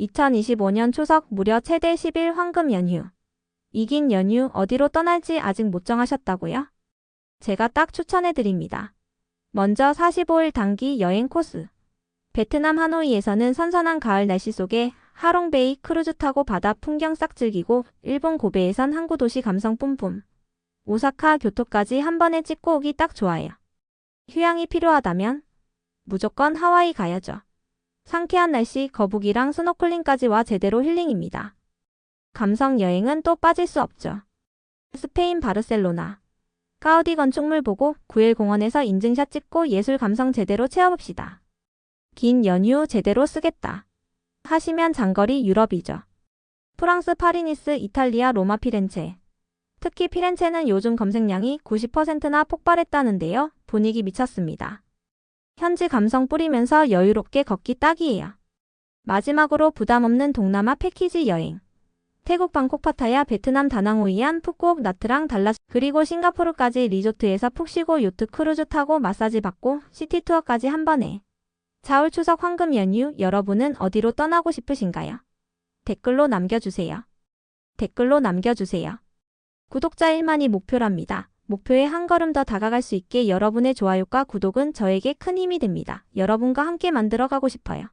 2025년 추석 무려 최대 10일 황금 연휴. 이긴 연휴 어디로 떠날지 아직 못 정하셨다고요? 제가 딱 추천해 드립니다. 먼저 45일 단기 여행 코스. 베트남 하노이에서는 선선한 가을 날씨 속에 하롱베이 크루즈 타고 바다 풍경 싹 즐기고 일본 고베에선 항구 도시 감성 뿜뿜. 오사카 교토까지 한 번에 찍고 오기 딱 좋아요. 휴양이 필요하다면 무조건 하와이 가야죠. 상쾌한 날씨, 거북이랑 스노클링까지와 제대로 힐링입니다. 감성 여행은 또 빠질 수 없죠. 스페인 바르셀로나. 가우디 건축물 보고 9일 공원에서 인증샷 찍고 예술 감성 제대로 채워봅시다. 긴 연휴 제대로 쓰겠다. 하시면 장거리 유럽이죠. 프랑스 파리니스, 이탈리아 로마 피렌체. 특히 피렌체는 요즘 검색량이 90%나 폭발했다는데요. 분위기 미쳤습니다. 현지 감성 뿌리면서 여유롭게 걷기 딱이에요. 마지막으로 부담 없는 동남아 패키지 여행. 태국 방콕 파타야, 베트남 다낭 호이안, 푸꾸옥, 나트랑, 달라스, 그리고 싱가포르까지 리조트에서 푹 쉬고 요트 크루즈 타고 마사지 받고 시티 투어까지 한 번에. 자울 추석 황금 연휴 여러분은 어디로 떠나고 싶으신가요? 댓글로 남겨주세요. 댓글로 남겨주세요. 구독자 1만이 목표랍니다. 목표에 한 걸음 더 다가갈 수 있게 여러분의 좋아요과 구독은 저에게 큰 힘이 됩니다. 여러분과 함께 만들어가고 싶어요.